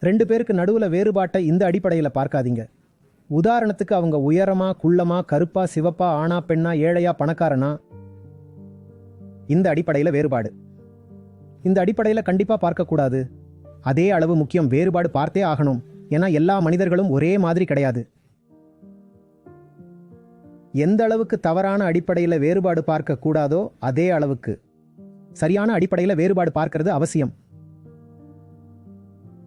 ரெண்டு பேருக்கு நடுவில் வேறுபாட்டை இந்த அடிப்படையில் பார்க்காதீங்க. உதாரணத்துக்கு அவங்க உயரமா குள்ளமா கருப்பா சிவப்பா ஆணா பெண்ணா ஏழையா பணக்காரனா? இந்த அடிப்படையில் வேறுபாடு. இந்த அடிப்படையில் கண்டிப்பாக பார்க்கக்கூடாது. அதே அளவு முக்கியம் வேறுபாடு பார்த்தே ஆகணும். ஏன்னா எல்லா மனிதர்களும் ஒரே மாதிரி கிடையாது. எந்த அளவுக்கு தவறான அடிப்படையில் வேறுபாடு பார்க்க கூடாதோ அதே அளவுக்கு. சரியான அடிப்படையில் வேறுபாடு பார்க்கறது அவசியம்.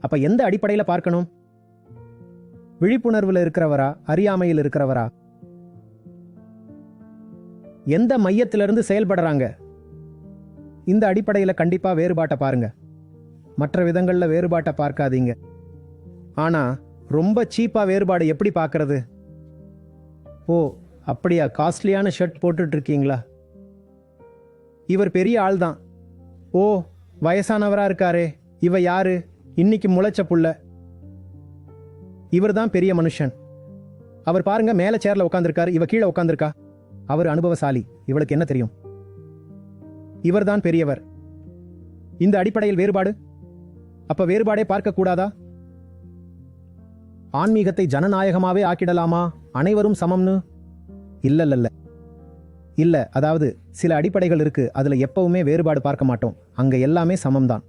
அப்ப எந்த அடிப்படையில பார்க்கணும்? விழிப்புணர்வுல இருக்கிறவரா? அறியாமையில் இருக்கிறவரா? எந்த மையத்திலிருந்து செயல்படுறாங்க? இந்த அடிப்படையில் கண்டிப்பாக வேறுபாட்டை பாருங்க. மற்ற விதங்களில் வேறுபாட்டை பார்க்காதீங்க. ஆனால் ரொம்ப சீப்பாக வேறுபாடு எப்படி பார்க்கறது? ஓ அப்படியா? காஸ்ட்லியான ஷர்ட் போட்டுட்டு இருக்கீங்களா இவர் பெரிய ஆள் தான் ஓ வயசானவராக இருக்காரே. இவ யாரு? இன்னைக்கு முளைச்ச புள்ள. இவர் தான் பெரிய மனுஷன். அவர் பாருங்க மேல சேர்ல உட்காந்துருக்காரு இவ கீழே உட்காந்துருக்கா அவர் அனுபவசாலி. இவளுக்கு என்ன தெரியும்? இவர்தான் பெரியவர். இந்த அடிப்படையில் வேறுபாடு? அப்ப வேறுபாடே பார்க்கக்கூடாதா? ஆன்மீகத்தை ஜனநாயகமாவே ஆக்கிடலாமா? அனைவரும் சமம்னு? இல்ல இல்லை இல்ல அதாவது சில அடிப்படைகள் இருக்கு. அதுல எப்பவுமே வேறுபாடு பார்க்க மாட்டோம். அங்க எல்லாமே சமம்தான்.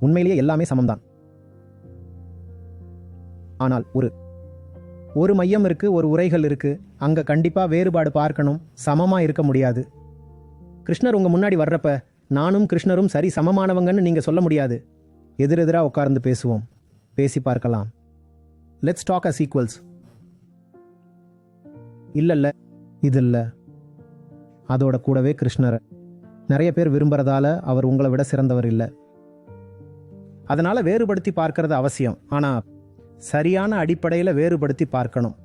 உண்மையிலேயே எல்லாமே சமம்தான். ஆனால் ஒரு ஒரு மையம் இருக்கு ஒரு உரைகள் இருக்கு அங்க கண்டிப்பா வேறுபாடு பார்க்கணும் சமமா இருக்க முடியாது. கிருஷ்ணர் உங்க முன்னாடி வர்றப்ப நானும் கிருஷ்ணரும் சரி சமமானவங்கன்னு நீங்க சொல்ல முடியாது. எதிரெதிராக உட்கார்ந்து பேசுவோம் பேசி பார்க்கலாம். லெட்ஸ் டாக் அஸ் ஈக்குவல்ஸ் இல்லைல்ல இது இல்லை அதோட கூடவே கிருஷ்ணர். நிறைய பேர் விரும்புறதால அவர் உங்களை விட சிறந்தவர் இல்லை. அதனால் வேறுபடுத்தி பார்க்கறது அவசியம். ஆனால் சரியான அடிப்படையில் வேறுபடுத்தி பார்க்கணும்.